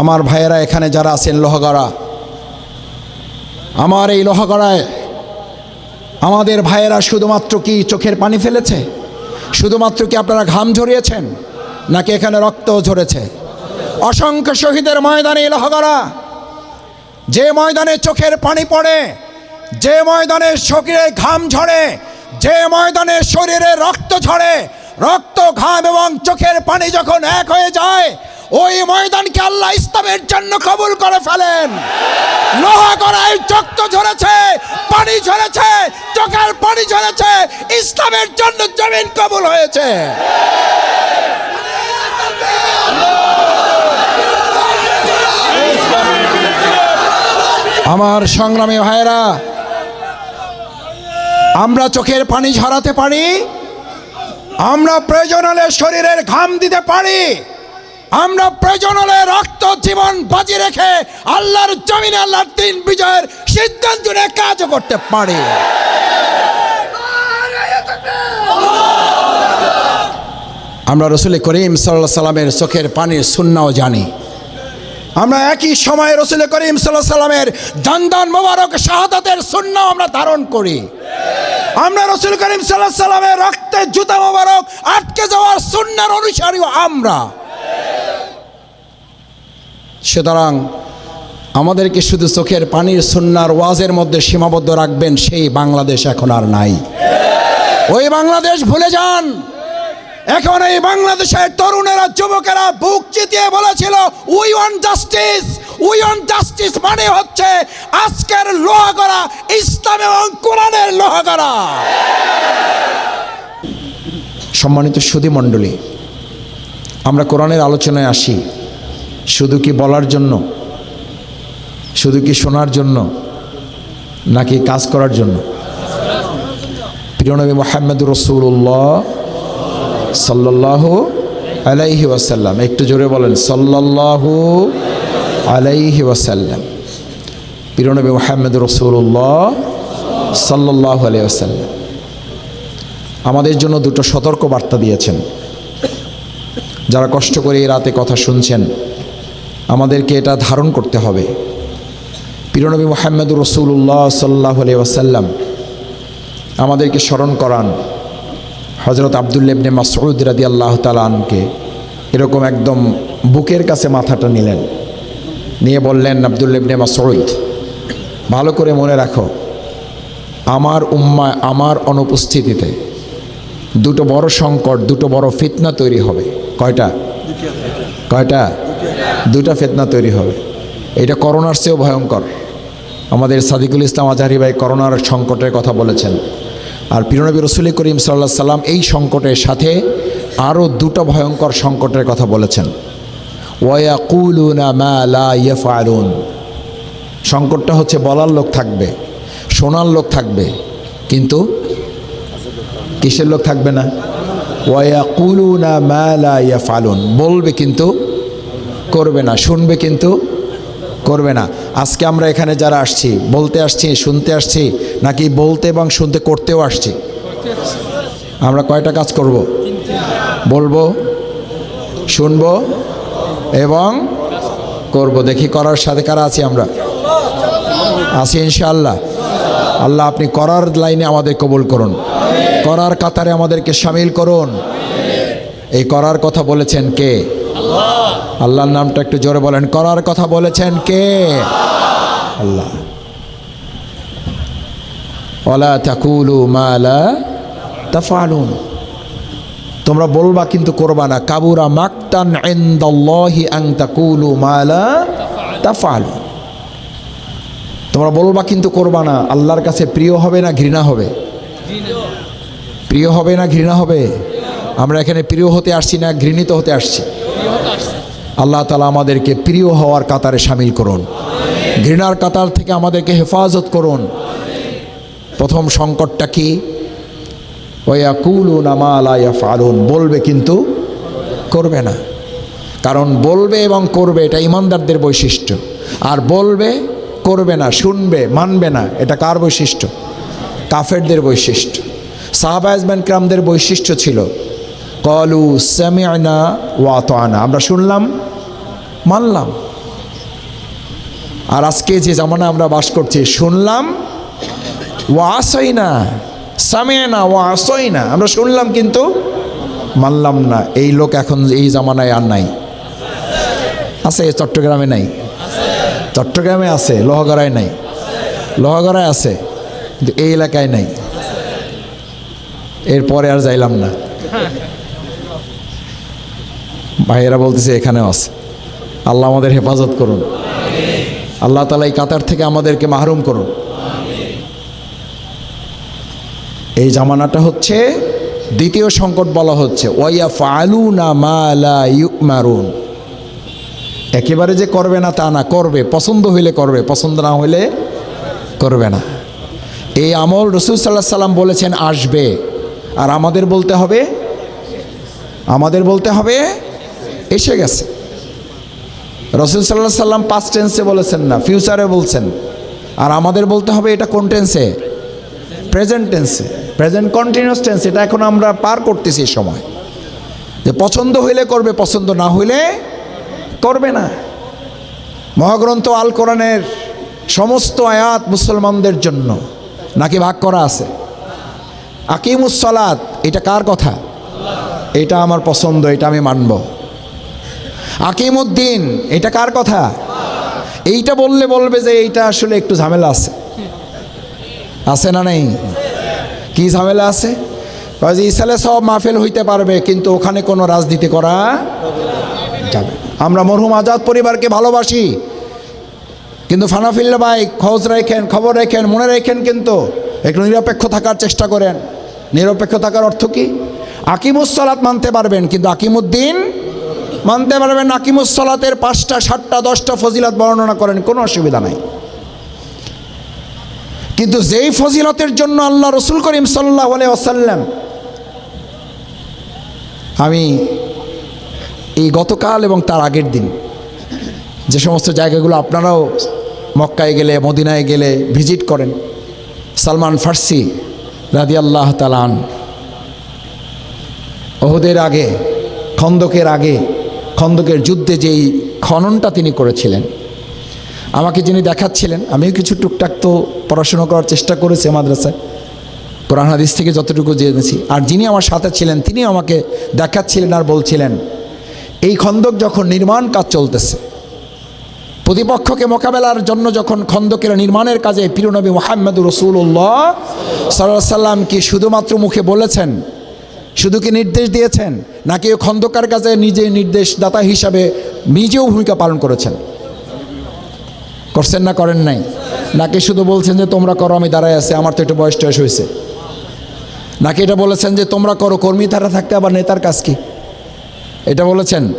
আমার ভাইয়েরা এখানে যারা আছেন লোহাগড়া, আমার এই লোহাগড়ায় আমাদের ভাইয়েরা শুধুমাত্র কি চোখের পানি ফেলেছে? শুধুমাত্র কি আপনারা ঘাম ঝরিয়েছেন, নাকি এখানে রক্ত ঝরেছে? অসংখ্য শহীদের ময়দানে লোহাগড়া, যে ময়দানে চোখের পানি পড়ে, যে ময়দানে শরীরে ঘাম ঝরে, যে ময়দানে শরীরে রক্ত ঝরে, রক্ত, ঘাম এবং চোখের পানি যখন এক হয়ে যায় ওই ময়দানকে আল্লাহ ইসলামের জন্য কবুল করে ফেলেন। লোহা গড়ায় রক্ত ঝরেছে, পানি ঝরেছে, চোখের পানি ঝরেছে, ইসলামের জন্য জমিন কবুল হয়েছে। আমার সংগ্রামী ভাইরা আমরা চোখের পানি ঝরাতে পারি, আমরা প্রয়োজন হলে শরীরের ঘাম দিতে পারি। আমরা প্রয়োজন হলে রক্ত জীবন বাজি রেখে আল্লাহর জমিনে আল্লাহর দিন বিজয়ের সিদ্ধান্ত নিয়ে কাজও করতে পারি। আমরা রসুল করিম সাল্লাহ সাল্লামের চোখের পানির সুন্নাও জানি। আমরা একই সময় রসুল করিম সাল্লাহ সাল্লামের দান মোবারক শাহাদাতের সুন্নাও আমরা ধারণ করি। আমরা রসুল করিম সাল্লাহ সাল্লামের রক্তের জুতা মোবারক আটকে যাওয়ার সুন্নার অনুসারীও আমরা। সুতরাং আমাদেরকে শুধু চোখের পানির সুন্নার ওয়াজের মধ্যে সীমাবদ্ধ রাখবেন, সেই বাংলাদেশ এখন আর নাই। ওই বাংলাদেশ ভুলে যান। এখন এই বাংলাদেশের তরুণেরা, যুবকেরা বুক চিতিয়ে বলেছিল we won justice we won justice মানে হচ্ছে আজকের লোহা করা ইসলাম এবং কোরআনের লোহা করা সম্মানিত সুধী মণ্ডলী, আমরা কোরআনের আলোচনায় আসি। শুধু কি বলার জন্য? শুধু কি শোনার জন্য? নাকি কাজ করার জন্য? প্রিয়নবী মোহাম্মদ রসুল্লাহ সাল্লাল্লাহু আলাইহি ওয়াসাল্লাম, একটু জোরে বলেন, সাল্লাল্লাহু আলাইহি ওয়াসাল্লাম। প্রিয়নবী মোহাম্মদ রসুল্লাহ সাল্লাল্লাহু আলাইহি ওয়াসাল্লাম, আমাদের জন্য দুটো সতর্ক বার্তা দিয়েছেন। যারা কষ্ট করে এই রাতে কথা শুনছেন আমাদেরকে এটা ধারণ করতে হবে। পিরনবী মোহাম্মদ রসুল্লাহ সাল্লাহ আলি ওয়াসাল্লাম আমাদেরকে স্মরণ করান। হজরত আবদুল্লেবনে মাসউদ রাদি আল্লাহ তালানকে এরকম একদম বুকের কাছে মাথাটা নিলেন। নিয়ে বললেন আবদুল্লেবনে মাসউদ, ভালো করে মনে রাখো, আমার উম্মা, আমার অনুপস্থিতিতে দুটো বড় সংকট, দুটো বড় ফিতনা তৈরি হবে। কয়টা? কয়টা? দুটা ফেতনা তৈরি হবে। এটা করোনার চেয়েও ভয়ঙ্কর। আমাদের সাদিকুল ইসলাম আজহারি ভাই করোনার সংকটের কথা বলেছেন। আর পিরনবী রসুল করিম সাল্লাহ সাল্লাম এই সংকটের সাথে আরও দুটো ভয়ঙ্কর সংকটের কথা বলেছেন। ওয়াকুলুনা লা ইয়াফআলুন। সংকটটা হচ্ছে বলার লোক থাকবে, শোনার লোক থাকবে, কিন্তু কিসের লোক থাকবে না? ওয়াকুলুনা লা ইয়াফআলুন। বলবে কিন্তু করবে না, শুনবে কিন্তু করবে না। আজকে আমরা এখানে যারা আসছি, বলতে আসছি, শুনতে আসছি, নাকি বলতে এবং শুনতে করতেও আসছি? আমরা কয়টা কাজ করব? বলব, শুনব এবং করব। দেখি করার সাথে কারা আছি আমরা? আছি ইনশাআল্লাহ। আল্লাহ আপনি করার লাইনে আমাদের কবুল করুন। করার কাতারে আমাদেরকে সামিল করুন। এই করার কথা বলেছেন কে? আল্লাহর নামটা একটু জোরে বলেন। করার কথা বলেছেন কে? আল্লাহ। ওলা তাকুলু মালা তাফালুন তোমরা বলবা কিন্তু করবা না। কাবুরা মাকতান ইনদাল্লাহি আন তাকুলু মালা তাফালু তোমরা বলবা কিন্তু করবা না। আল্লাহর কাছে প্রিয় হবে না ঘৃণা হবে? প্রিয় হবে না ঘৃণা হবে? আমরা এখানে প্রিয় হতে আসছি না ঘৃণিত হতে আসছি। আল্লাহ তালা আমাদেরকে প্রিয় হওয়ার কাতারে সামিল করুন। ঘৃণার কাতার থেকে আমাদেরকে হেফাজত করুন। প্রথম সংকটটা কি? নামালায়া ফালুন বলবে কিন্তু করবে না। কারণ বলবে এবং করবে এটা ইমানদারদের বৈশিষ্ট্য। আর বলবে, করবে না, শুনবে, মানবে না, এটা কার বৈশিষ্ট্য? কাফেরদের বৈশিষ্ট্য। সাহাবাজম্যান ক্রামদের বৈশিষ্ট্য ছিল কলু সামিয়ানা ওয়াতানা আমরা শুনলাম, মানলাম। আর আজকে যে জামানা আমরা বাস করছি, শুনলাম ও আসই না সামে না ও আসই না আমরা শুনলাম কিন্তু মানলাম না। এই লোক এখন এই জামানায় আর নাই। আছে, চট্টগ্রামে নাই। চট্টগ্রামে আছে, লোহগড়ায় নাই। লোহগড়ায় আছে, কিন্তু এই এলাকায় নাই। এরপরে আর যাইলাম না। ভাইয়েরা বলতেছে, এখানেও আছে। আল্লাহ আমাদের হেফাজত করুন। আল্লাহ তালা এই কাতার থেকে আমাদেরকে মাহরুম করুন। এই জামানাটা হচ্ছে, দ্বিতীয় সংকট বলা হচ্ছে ওয়া ফালু না মালা মারুন একেবারে যে করবে না তা না, করবে। পছন্দ হইলে করবে, পছন্দ না হইলে করবে না। এই আমল রসুল সাল্লাহ সাল্লাম বলেছেন, আসবে। আর আমাদের বলতে হবে, আমাদের বলতে হবে এসে গেছে। রসুল সাল্লাহ সাল্লাম পাস্ট টেন্সে বলেছেন না ফিউচারে বলছেন। আর আমাদের বলতে হবে এটা কোন টেন্সে প্রেজেন্ট টেন্সে প্রেজেন্ট কন্টিনিউয়াস টেন্স এটা এখন আমরা পার করতেছি এই সময়। যে পছন্দ হইলে করবে, পছন্দ না হইলে করবে না। মহাগ্রন্থ আল কোরআনের সমস্ত আয়াত মুসলমানদের জন্য। নাকি ভাগ করা আছে? আকিমুসলাত এটা কার কথা? এটা আমার পছন্দ, এটা আমি মানব। আকিমুদ্দিন, এটা কার কথা? এইটা বললে বলবে যে এইটা আসলে একটু ঝামেলা আছে। আছে না নেই? কি ঝামেলা আছে? ইসালে সব মাহফিল হইতে পারবে, কিন্তু ওখানে কোনো রাজনীতি করা যাবে আমরা মরহুম আজাদ পরিবারকে ভালোবাসি, কিন্তু ফানাফিল্লা ভাই, খোঁজ রেখেন, খবর রেখেন, মনে রেখেন কিন্তু একটু নিরপেক্ষ থাকার চেষ্টা করেন। নিরপেক্ষ থাকার অর্থ কি? আকিমুসলাত মানতে পারবেন, কিন্তু আকিমুদ্দিন মানতে পারবেন আকিমুসলাতের পাঁচটা, সাতটা, দশটা ফজিলাত বর্ণনা করেন, কোনো অসুবিধা নাই। কিন্তু যেই ফজিলতের জন্য আল্লাহ রসুল করিম সাল্লাহ ওসাল্লাম আমি এই গতকাল এবং তার আগের দিন, যে সমস্ত জায়গাগুলো আপনারাও মক্কায় গেলে, মদিনায় গেলে ভিজিট করেন, সালমান ফার্সি রাদি আল্লাহ তালান ওহদের আগে, খন্দকের আগে খন্দকের যুদ্ধে যেই খননটা তিনি করেছিলেন, আমাকে যিনি দেখাচ্ছিলেন, আমিও কিছু টুকটাক তো পড়াশোনা করার চেষ্টা করেছি মাদ্রাসায়। কোরআন হাদিস থেকে যতটুকু জেনেছি। আর যিনি আমার সাথে ছিলেন, তিনি আমাকে দেখাচ্ছিলেন আর বলছিলেন, এই খন্দক যখন নির্মাণ কাজ চলতেছে, প্রতিপক্ষকে মোকাবেলার জন্য যখন খন্দকের নির্মাণের কাজে পিরনবী মোহাম্মদ রসুল্লাহ সাল্লাহ সাল্লাম কি শুধুমাত্র মুখে বলেছেন শুধু কি নির্দেশ দিয়েছেন? নাকি খন্দকার কাজে নিজে নির্দেশদাতা হিসাবে নিজেও ভূমিকা পালন করেছেন? করছেন না, করেন নাই? নাকি শুধু বলছেন যে, তোমরা করো, আমি দাঁড়ায় আছি, আমার তো একটু বয়স টয়স হয়েছে নাকি এটা বলেছেন যে, তোমরা করো, কর্মী ধারা থাকতে আবার নেতার কাজ কি? এটা বলেছেন?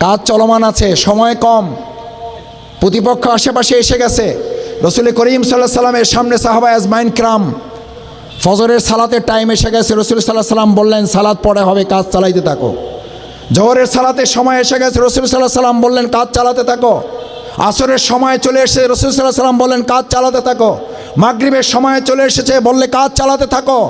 কাজ চলমান আছে, সময় কম। প্রতিপক্ষ আশেপাশে এসে গেছে। রসুল করিম সাল্লাহ সাল্লামের সামনে সাহাবা আজমাইন ক্রাম ফজরের সালাতের টাইম এসে গেছে, রসুল সাল্লাহ সাল্লাম বললেন, সালাত পরে হবে, কাজ চালাইতে থাকো। জহরের সালাতের সময় এসে গেছে, রসুল সাল্লাহ সাল্লাম বললেন, কাজ চালাতে থাকো। আসরের সময় চলে এসেছে, রসুল সাল্লাহ সাল্লাম বললেন, কাজ চালাতে থাকো। মাগরিবের সময় চলে এসেছে, বললে, কাজ চালাতে থাকো।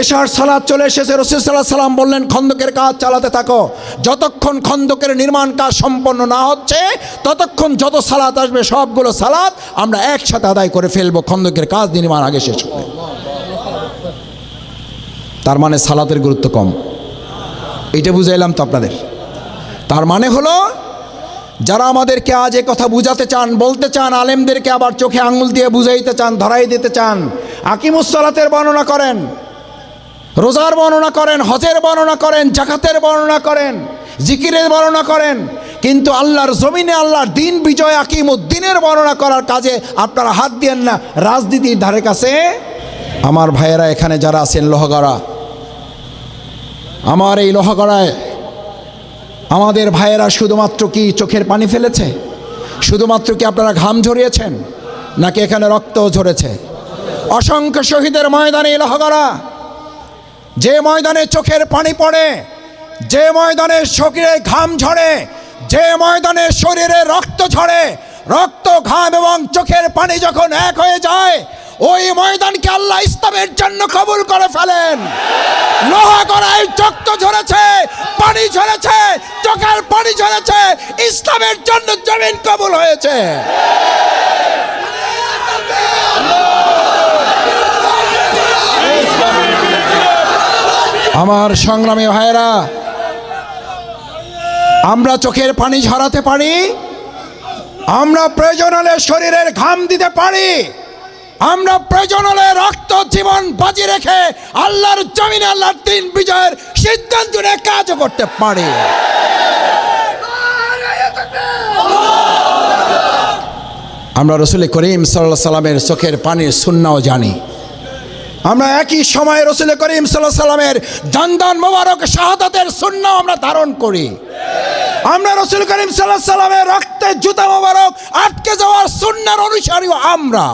এশার সালাদ চলে এসেছে, রসুল সাল্লাহ সাল্লাম বললেন, খন্দকের কাজ চালাতে থাকো। যতক্ষণ খন্দকের নির্মাণ কাজ সম্পন্ন না হচ্ছে, ততক্ষণ যত সালাত আসবে, সবগুলো সালাত আমরা একসাথে আদায় করে ফেলব, খন্দকের কাজ নির্মাণ আগে শেষ হবে। তার মানে সালাতের গুরুত্ব কম। এটা বুঝাইলাম তো আপনাদের। তার মানে হলো, যারা আমাদেরকে আজ এ কথা বুঝাতে চান, বলতে চান, আলেমদেরকে আবার চোখে আঙুল দিয়ে বুঝাইতে চান, ধরাই দিতে চান আকিমুসলাতের বর্ণনা করেন, রোজার বর্ণনা করেন, হজের বর্ণনা করেন, জাকাতের বর্ণনা করেন, জিকিরের বর্ণনা করেন, কিন্তু আল্লাহর জমিনে আল্লাহর দিন বিজয় আকিমুদ্দিনের বর্ণনা করার কাজে আপনারা হাত দিয়েন না, রাজনীতির ধারে কাছে। আমার ভাইয়েরা এখানে যারা আছেন, লোহগড়া আমার এই লোহগড়ায় আমাদের ভাইয়েরা শুধুমাত্র কি চোখের পানি ফেলেছে? শুধুমাত্র কি আপনারা ঘাম ঝরিয়েছেন, নাকি এখানে রক্ত ঝরেছে? অসংখ্য শহীদের ময়দানে লোহগড়া, যে ময়দানে চোখের পানি পড়ে, যে ময়দানে শরীরে ঘাম ঝরে, যে ময়দানে শরীরে রক্ত ঝরে, রক্ত, ঘাম এবং চোখের পানি যখন এক হয়ে যায়, ওই ময়দানকে আল্লাহ ইসলামের জন্য কবুল করে ফেলেন। লোহা গড়ায় চক্ত ঝরেছে, পানি ঝরেছে, চোখের পানি ঝরেছে, ইসলামের জন্য জমিন কবুল হয়েছে। আমার সংগ্রামী ভাইরা আমরা চোখের পানি ঝরাতে পারি, আমরা প্রয়োজন হলে শরীরের ঘাম দিতে পারি। আমরা প্রয়োজন হলে রক্ত জীবন বাজি রেখে আল্লাহর জমিনে আল্লাহর দিন বিজয়ের সিদ্ধান্ত নিয়ে কাজও করতে পারি। আমরা রসুল করিম সাল্লাহ সাল্লামের চোখের পানির সুন্নাও জানি। আমরা একই সময় রসুল করিম সাল্লাহ সাল্লামের দান মোবারক শাহাদাতের সুন্নাও আমরা ধারণ করি। আমরা রসুল করিম সাল্লাহ সাল্লামের রক্তের জুতা মোবারক আটকে যাওয়ার সুন্নার অনুসারীও আমরা।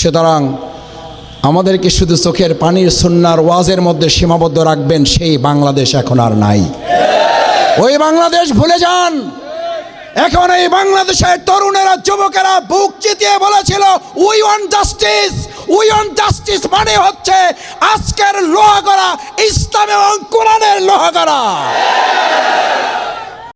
সুতরাং আমাদেরকে শুধু চোখের পানির সুন্নার ওয়াজের মধ্যে সীমাবদ্ধ রাখবেন, সেই বাংলাদেশ এখন আর নাই। ওই বাংলাদেশ ভুলে যান। এখন এই বাংলাদেশের তরুণেরা, যুবকেরা বুক চিতিয়ে বলেছিল we want justice we want justice মানে হচ্ছে আজকের লোহা করা ইসলাম এবং কোরআনের লোহা করা